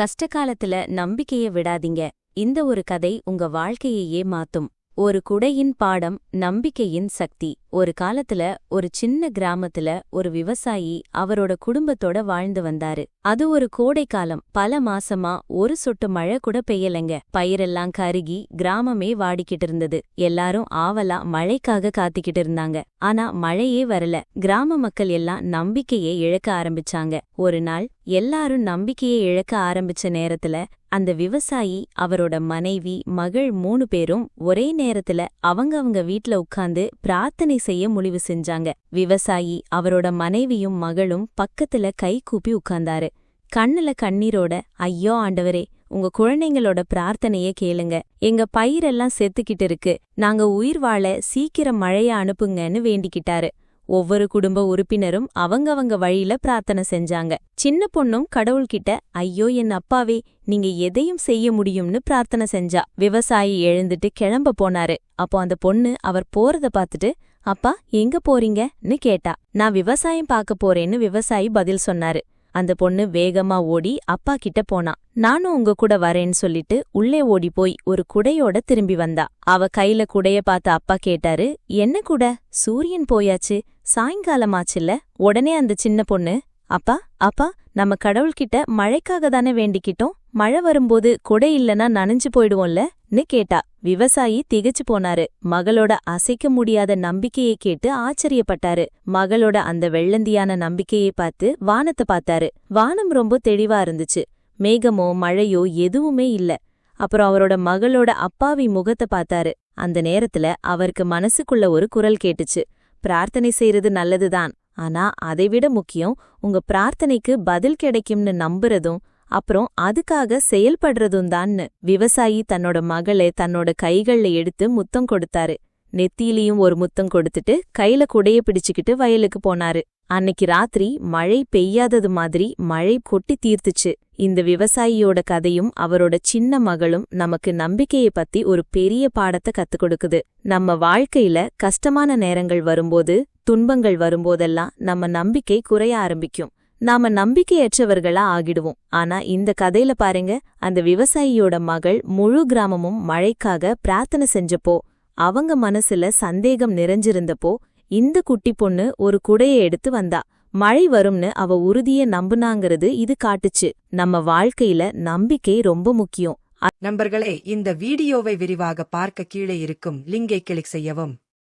கஷ்டகாலத்துல நம்பிக்கைய விடாதீங்க. இந்த ஒரு கதை உங்க வாழ்க்கையையே மாத்தும். ஒரு குடையின் பாடம் நம்பிக்கையின் சக்தி. ஒரு காலத்துல ஒரு சின்ன கிராமத்துல ஒரு விவசாயி அவரோட குடும்பத்தோட வாழ்ந்து வந்தாரு. அது ஒரு கோடை காலம். பல மாசமா ஒரு சொட்டு மழை கூட பெய்யலைங்க. பயிரெல்லாம் கருகி கிராமமே வாடிக்கிட்டு இருந்தது. எல்லாரும் ஆவலா மழைக்காக காத்திக்கிட்டு இருந்தாங்க. ஆனா மழையே வரல. கிராம மக்கள் எல்லாம் நம்பிக்கையை இழக்க ஆரம்பிச்சாங்க. ஒரு நாள் எல்லாரும் நம்பிக்கையை இழக்க ஆரம்பிச்ச நேரத்துல அந்த விவசாயி அவரோட மனைவி மகள் மூணு பேரும் ஒரே நேரத்துல அவங்கவங்க வீட்ல உட்கார்ந்து பிரார்த்தனை செய்ய முடிவு செஞ்சாங்க. விவசாயி அவரோட மனைவியும் மகளும் பக்கத்துல கை கூப்பி உட்கார்ந்தாரு. கண்ணுல கண்ணீரோட ஐயோ ஆண்டவரே உங்க குழந்தைங்களோட பிரார்த்தனைய கேளுங்க. எங்க பயிரெல்லாம் செத்துக்கிட்டு இருக்கு. நாங்க உயிர் வாழ சீக்கிரம் மழைய அனுப்புங்கன்னு வேண்டிக்கிட்டாரு. ஒவ்வொரு குடும்ப உறுப்பினரும் அவங்கவங்க வழியில பிரார்த்தனை செஞ்சாங்க. சின்ன பொண்ணும் கடவுள்கிட்ட ஐயோ என் அப்பாவே நீங்க எதையும் செய்ய முடியும்னு பிரார்த்தனை செஞ்சா. விவசாயி எழுந்துட்டு கிளம்ப போனாரு. அப்போ அந்த பொண்ணு அவர் போறத பார்த்துட்டு அப்பா எங்க போறீங்கன்னு கேட்டா. நான் விவசாயம் பார்க்க போறேன்னு விவசாயி பதில் சொன்னாரு. அந்த பொண்ணு வேகமா ஓடி அப்பா கிட்ட போனா. நானும் உங்க கூட வரேன்னு சொல்லிட்டு உள்ளே ஓடி போய் ஒரு குடையோட திரும்பி வந்தா. அவ கையில குடைய பார்த்த அப்பா கேட்டாரு என்ன குட? சூரியன் போயாச்சு. சாயங்காலமாச்சுல்ல? உடனே அந்த சின்ன பொண்ணு அப்பா அப்பா நம்ம கடவுள்கிட்ட மழைக்காக தானே வேண்டிக்கிட்டோம். மழை வரும்போது குடை இல்லனா நனைஞ்சு போயிடுவோம்லன்னு கேட்டா விவசாயி திகச்சு போனாரு. மகளோட அசைக்க முடியாத நம்பிக்கையை கேட்டு ஆச்சரியப்பட்டாரு. மகளோட அந்த வெள்ளந்தியான நம்பிக்கையை பார்த்து வானத்தை பார்த்தாரு. வானம் ரொம்ப தெளிவா இருந்துச்சு. மேகமோ மழையோ எதுவுமே இல்ல. அப்புறம் அவரோட மகளோட அப்பாவி முகத்தை பார்த்தாரு. அந்த நேரத்துல அவருக்கு மனசுக்குள்ள ஒரு குரல் கேட்டுச்சு. பிரார்த்தனை செய்யறது நல்லதுதான். ஆனா அதைவிட முக்கியம் உங்க பிரார்த்தனைக்கு பதில் கிடைக்கும்னு நம்புறதும் அப்புறம் அதுக்காக செயல்படுறதும் தான்னு. விவசாயி தன்னோட மகளை தன்னோட கைகள்ல எடுத்து முத்தம் கொடுத்தாரு. நெத்தியிலையும் ஒரு முத்தம் கொடுத்துட்டு கையில குடைய பிடிச்சுக்கிட்டு வயலுக்கு போனாரு. அன்னைக்கு ராத்திரி மழை பெய்யாதது மாதிரி மழை கொட்டி தீர்த்துச்சு. இந்த விவசாயியோட கதையும் அவரோட சின்ன மகளும் நமக்கு நம்பிக்கையை பத்தி ஒரு பெரிய பாடத்தை கத்துக் கொடுக்குது. நம்ம வாழ்க்கையில கஷ்டமான நேரங்கள் வரும்போது துன்பங்கள் வரும்போதெல்லாம் நம்ம நம்பிக்கை குறைய ஆரம்பிக்கும். நாம நம்பிக்கையற்றவர்களா ஆகிடுவோம். ஆனா இந்த கதையில பாருங்க அந்த விவசாயியோட மகள் முழு கிராமமும் மழைக்காக பிரார்த்தனை செஞ்சப்போ அவங்க மனசுல சந்தேகம் நிறைஞ்சிருந்தப்போ இந்த குட்டி பொண்ணு ஒரு குடைய எடுத்து வந்தா மழை வரும்னு அவ உறுதிய நம்புனாங்கிறது இது காட்டுச்சு. நம்ம வாழ்க்கையில நம்பிக்கை ரொம்ப முக்கியம். நண்பர்களே இந்த வீடியோவை விரிவாக பார்க்க கீழே இருக்கும் லிங்கை கிளிக் செய்யவும்.